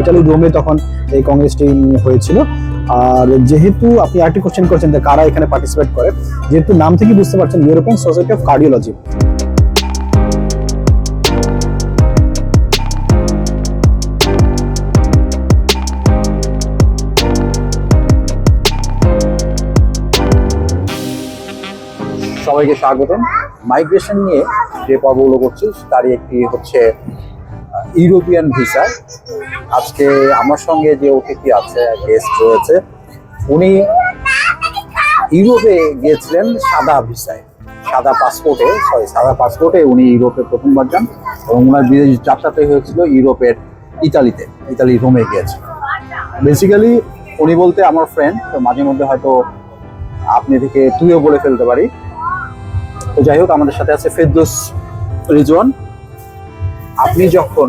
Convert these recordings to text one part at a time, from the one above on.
Italy রোমে তখন এই কংগ্রেসটি হয়েছিল। আর যেহেতু আপনি আরেকটি কোশ্চেন করেছেন যে কারা এখানে পার্টিসিপেট করে, যেহেতু নাম থেকে বুঝতে পারছেন ইউরোপিয়ান সোসাইটি অফ কার্ডিওলজি সবাইকে স্বাগতম। মাইগ্রেশন নিয়ে যে পর্বগুলো করছি, তারই একটি হচ্ছে ইউরোপিয়ান ভিসা। আজকে আমার সঙ্গে যে অতিথি আছে গেস্ট রয়েছে, উনি ইউরোপে গিয়েছিলেন সাদা ভিসায়। সাদা পাসপোর্টে সরি সাদা পাসপোর্টে উনি ইউরোপে প্রথমবার যান এবং ওনার বিদেশ যাত্রাতে হয়েছিল ইউরোপের ইতালিতে, ইতালি রোমে গিয়েছিল। বেসিক্যালি উনি বলতে আমার ফ্রেন্ড তো মাঝে মধ্যে হয়তো আপনি থেকে তুইও বলে ফেলতে পারি। তো যাই হোক, আমাদের সাথে আছে ফেরদোস রিজওয়ান। আপনি যখন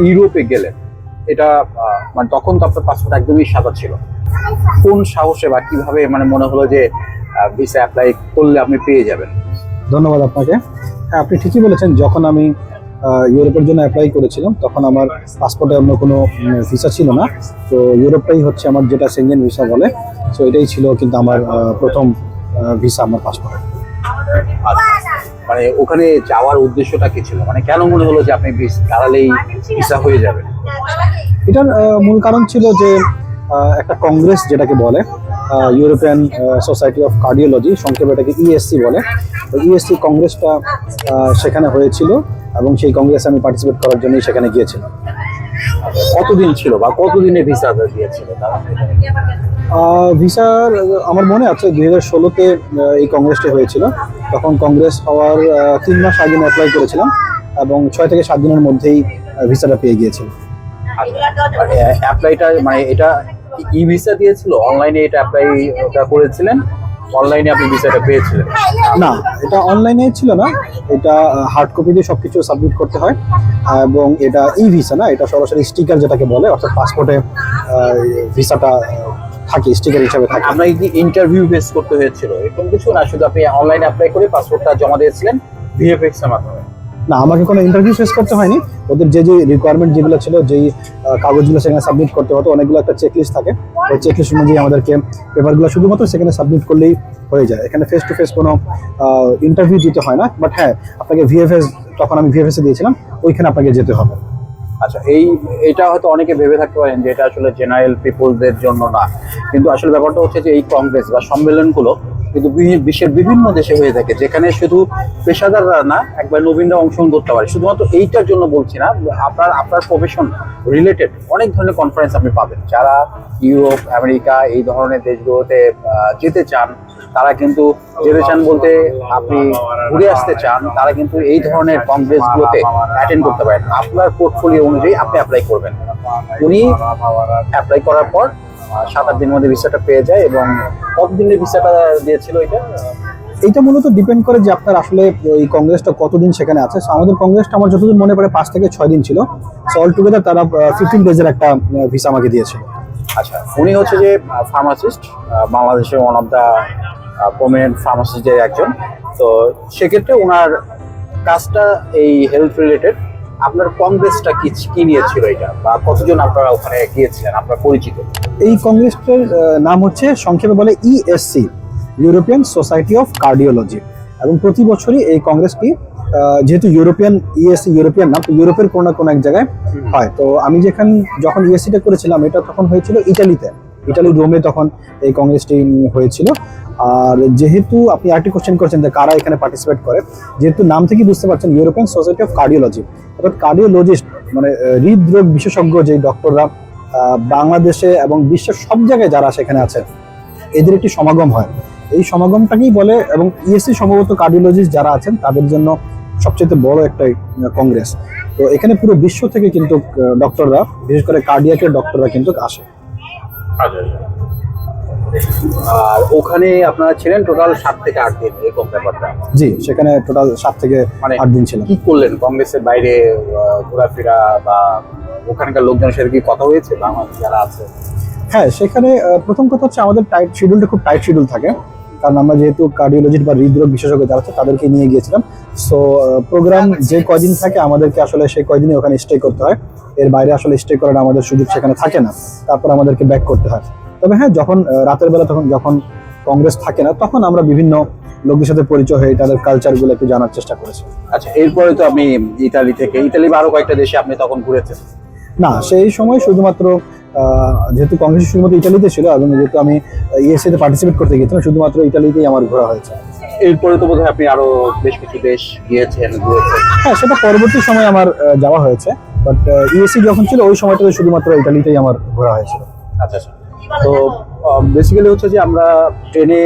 ইউরোপে গেলেন এটা মানে তখন তো আপনার পাসপোর্ট একদমই সাদা ছিল। কোন সাহসে বা কীভাবে মানে মনে হলো যে ভিসা অ্যাপ্লাই করলে আপনি পেয়ে যাবেন? ধন্যবাদ আপনাকে। হ্যাঁ আপনি ঠিকই বলেছেন যখন আমি আহ, ইউরোপের জন্য অ্যাপ্লাই করেছিলাম তখন আমার পাসপোর্টে অন্য কোনো ভিসা ছিল না। তো ইউরোপটাই হচ্ছে আমার যেটা সেঞ্জেন ভিসা বলে তো এটাই ছিল কিন্তু আমার আহ, প্রথম ভিসা আমার পাসপোর্টে আচ্ছা। মানে ওখানে যাওয়ার উদ্দেশ্যটা কি ছিল? মানে কেন মনে হলো যে আপনি দাঁড়ালেই ভিসা হয়ে যাবে? এটার মূল কারণ ছিল যে একটা কংগ্রেস যেটাকে বলে ইউরোপিয়ান সোসাইটি অফ কার্ডিওলজি, সংক্ষেপে এটাকে ইএসসি বলে। তো ইএসসি কংগ্রেসটা সেখানে হয়েছিল এবং সেই কংগ্রেসে আমি পার্টিসিপেট করার জন্যই সেখানে গিয়েছিলাম। কতদিন ছিল বা কতদিনে ভিসা দিয়েছিল তারা? ভিসার আমার মনে আছে দুই হাজার ষোলোতে এই কংগ্রেসটি হয়েছিল। তখন কংগ্রেস হওয়ার তিন মাস আগে অ্যাপ্লাই করেছিলাম এবং ছয় থেকে সাত দিনের মধ্যেই ভিসাটা পেয়ে গিয়েছিল। অ্যাপ্লাইটা মানে এটা ই ভিসা দিয়েছিল? অনলাইনে এটা অ্যাপ্লাই ওটা করেছিলেন? অনলাইনে আপনি ভিসাটা পেয়েছিলেন? না এটা অনলাইনে ছিল না। এটা হার্ড কপি দিয়ে সবকিছু সাবমিট করতে হয়। এবং এটা ই ভিসা না এটা সরাসরি স্টিকার যেটাকে বলে অর্থাৎ পাসপোর্টে ভিসাটা থাকে স্টিকার হিসাবে থাকে। আপনাকে কি ইন্টারভিউ বেস করতে হয়েছিল এরকম কিছু না শুধু আপনি অনলাইনে অ্যাপ্লাই করে পাসপোর্টটা জমা দিয়েছিলেন ভিএফএক্স এর মাধ্যমে? না আমাকে কোনো ইন্টারভিউ ফেস করতে হয়নি। ওদের যে যে রিকোয়ারমেন্ট যেগুলো ছিল যেই কাগজগুলো সেখানে সাবমিট করতে হতো অনেকগুলো একটা চেকলিস্ট থাকে। ওই চেকলিস্ট অনুযায়ী আমাদেরকে পেপারগুলো শুধুমাত্র সেখানে সাবমিট করলেই হয়ে যায়। এখানে ফেস টু ফেস কোনো ইন্টারভিউ দিতে হয় না। বাট হ্যাঁ আপনাকে ভিএফএস তখন আমি ভিএফএস এ দিয়েছিলাম ওইখানে আপনাকে যেতে হবে। আচ্ছা এই, এটা হয়তো অনেকে ভেবে থাকতে পারেন যে এটা আসলে জেনারেল পিপলদের জন্য না। কিন্তু আসলে ব্যাপারটা হচ্ছে যে এই কংগ্রেস বা সম্মেলনগুলো কিন্তু বিশ্বের বিভিন্ন দেশে হয়ে থাকে, যেখানে শুধু পেশাদাররা না, একবার নবীনরা অংশগ্রহণ করতে পারে। শুধুমাত্র এইটার জন্য বলছি না, আপনার আপনার প্রফেশন রিলেটেড অনেক ধরনের কনফারেন্স আপনি পাবেন। যারা ইউরোপ আমেরিকা এই ধরনের দেশগুলোতে যেতে চান তারা কিন্তু যেতে চান বলতে আপনি ঘুরে আসতে চান তারা কিন্তু এই ধরনের কংগ্রেসগুলোতে অ্যাটেন্ড করতে পারেন। আপনার পোর্টফোলিও অনুযায়ী আপনি অ্যাপ্লাই করবেন। উনি অ্যাপ্লাই করার পর সাত আট দিনের মধ্যে ভিসাটা পেয়ে যায় এবং কতদিনের ভিসাটা দিয়েছিল এটা? এইটা মূলত ডিপেন্ড করে যে আপনার আসলে ওই কংগ্রেসটা কতদিন সেখানে আছে। আমাদের কংগ্রেসটা আমার যতদিন মনে পড়ে পাঁচ থেকে ছয় দিন ছিল। সো অল টুগেদার তারা ফিফটিন ডেজের একটা ভিসা আমাকে দিয়েছিল। আচ্ছা উনি হচ্ছে যে ফার্মাসিস্ট বাংলাদেশের ওয়ান অফ দ্য প্রমিনেন্ট ফার্মাসিস্টের একজন তো সেক্ষেত্রে ওনার কাজটা এই হেলথ রিলেটেড আপনার কংগ্রেসটা কি কি নিয়েছিল এটা? বা কতজন আপনারা ওখানে গিয়েছিলেন আপনার পরিচিত? এই কংগ্রেসটার নাম হচ্ছে সংক্ষেপে বলে ESC European Society of Cardiology এবং প্রতি বছরই এই কংগ্রেসটি যেহেতু ইউরোপিয়ান ইএসসি ইউরোপিয়ান নাম তো ইউরোপের কোনো না কোনো এক জায়গায় হয়। তো আমি যেখান যখন ইএসসিটা করেছিলাম এটা তখন হয়েছিল ইটালিতে ইটালি রোমে তখন এই কংগ্রেসটি হয়েছিল। আর যেহেতু আপনি আরেকটি কোশ্চেন করেছেন যে কারা এখানে পার্টিসিপেট করে, যেহেতু নাম থেকে বুঝতে পারছেন ইউরোপিয়ান সোসাইটি অফ কার্ডিওলজি অর্থাৎ কার্ডিওলজিস্ট মানে হৃদরোগ বিশেষজ্ঞ যেই ডক্টররা বাংলাদেশে এবং বিশ্বের সব জায়গায় যারা সেখানে আছে, এদের একটি সমাগম হয়। এই সমাগমটাকেই বলে এবং ইএসসি সম্ভবত কার্ডিওলজিস্ট যারা আছেন, তাদের জন্য সবচেয়ে বড় একটা কংগ্রেস তো এখানে পুরো বিশ্ব থেকে কিন্তু ডক্টররা বিশেষ করে কার্ডিয়াকের ডক্টররা কিন্তু আসে। আর ওখানে আপনারা ছিলেন টোটাল সাত থেকে আট দিন এরকম ব্যাপারটা? জি সেখানে টোটাল সাত থেকে মানে আট দিন ছিলাম। কি করলেন? কংগ্রেসের বাইরে আহ, ঘোরাফেরা বা ওখানকার লোকজনের সাথে কি কথা হয়েছে? বাংলাদেশ যারা আছে? হ্যাঁ সেখানে প্রথম কথা হচ্ছে আমাদের টাইট শিডিউলটা খুব টাইট শিডিউল থাকে। কারণ আমরা যেহেতু কার্ডিওলজির বা হৃদরোগ বিশেষজ্ঞ যারা আছে তাদেরকে নিয়ে গিয়েছিলাম। সো প্রোগ্রাম যে কয়দিন থাকে আমাদেরকে আসলে সেই কয়দিনই ওখানে স্টে করতে হয়। এর বাইরে আসলে স্টে করার আমাদের সুযোগ সেখানে থাকে না। তারপর আমাদেরকে ব্যাক করতে হয়। তবে হ্যাঁ যখন রাতের বেলা তখন যখন কংগ্রেস থাকে না তখন আমরা বিভিন্ন লোকের সাথে পরিচয় হয়ে তাদের কালচারগুলো একটু জানার চেষ্টা করেছি। আচ্ছা এরপরে তো আপনি ইতালি থেকে ইতালি বা আরও কয়েকটা দেশে আপনি তখন ঘুরেছেন। না সেই সময় শুধুমাত্র যেহেতু কংগ্রেস শুধুমাত্র ইটালিতে ছিল এবং যেহেতু আমি ইএসএ তে পার্টিসিপেট করতে গিয়েছিলাম শুধুমাত্র ইটালিতেই আমার ঘোরা হয়েছে। এরপরে তো বোধহয় আপনি আরও বেশ কিছু দেশ গিয়েছেন ঘুরেছেন। হ্যাঁ সেটা পরবর্তী সময় আমার যাওয়া হয়েছে বাট ইএসসি যখন ছিল ওই সময়টাতে শুধুমাত্র ইটালিতেই আমার ঘোরা হয়েছিল। আচ্ছা আচ্ছা। তো বেসিক্যালি হচ্ছে যে আমরা ট্রেনে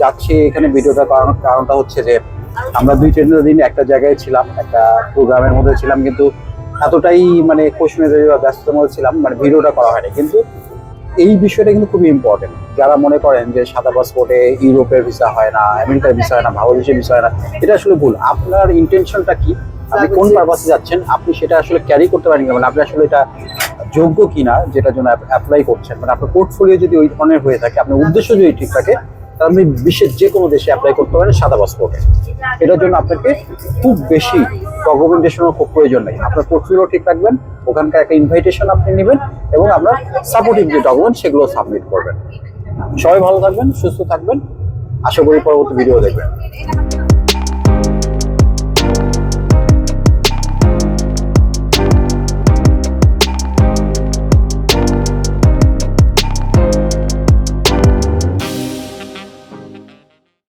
যাচ্ছি এখানে ভিডিওটা কারণ কারণটা হচ্ছে যে আমরা দুই ট্রেনের দিন একটা জায়গায় ছিলাম একটা প্রোগ্রামের মধ্যে ছিলাম কিন্তু এতটাই মানে কোশ্চেনের বা ব্যস্ততার মধ্যে ছিলাম মানে ভিডিওটা করা হয়নি। কিন্তু এই বিষয়টা কিন্তু খুবই ইম্পর্টেন্ট যারা মনে করেন যে সাদা পাসপোর্টে ইউরোপের ভিসা হয় না আমেরিকার ভিসা হয় না বাংলাদেশের ভিসা হয় না এটা আসলে ভুল। আপনার ইন্টেনশনটা কি? আপনি কোন পারপাসে যাচ্ছেন? আপনি সেটা আসলে ক্যারি করতে পারেন মানে আপনি আসলে এটা যোগ্য কিনা যেটার জন্য অ্যাপ্লাই করছেন? মানে আপনার পোর্টফোলিও যদি ওই ধরনের হয়ে থাকে আপনার উদ্দেশ্য যদি ঠিক থাকে তাহলে আপনি বিশ্বের যে কোনো দেশে অ্যাপ্লাই করতে পারেন সাদা পাসপোর্টে এটার জন্য আপনাকে খুব বেশি ডকুমেন্টেশনের খুব প্রয়োজন নেই। আপনার পোর্টফোলিও ঠিক রাখবেন, ওখানকার একটা ইনভাইটেশন আপনি নেবেন এবং আপনার সাপোর্টিভ যে ডকুমেন্ট সেগুলো সাবমিট করবেন। সবাই ভালো থাকবেন, সুস্থ থাকবেন। আশা করি পরবর্তী ভিডিও দেখবেন।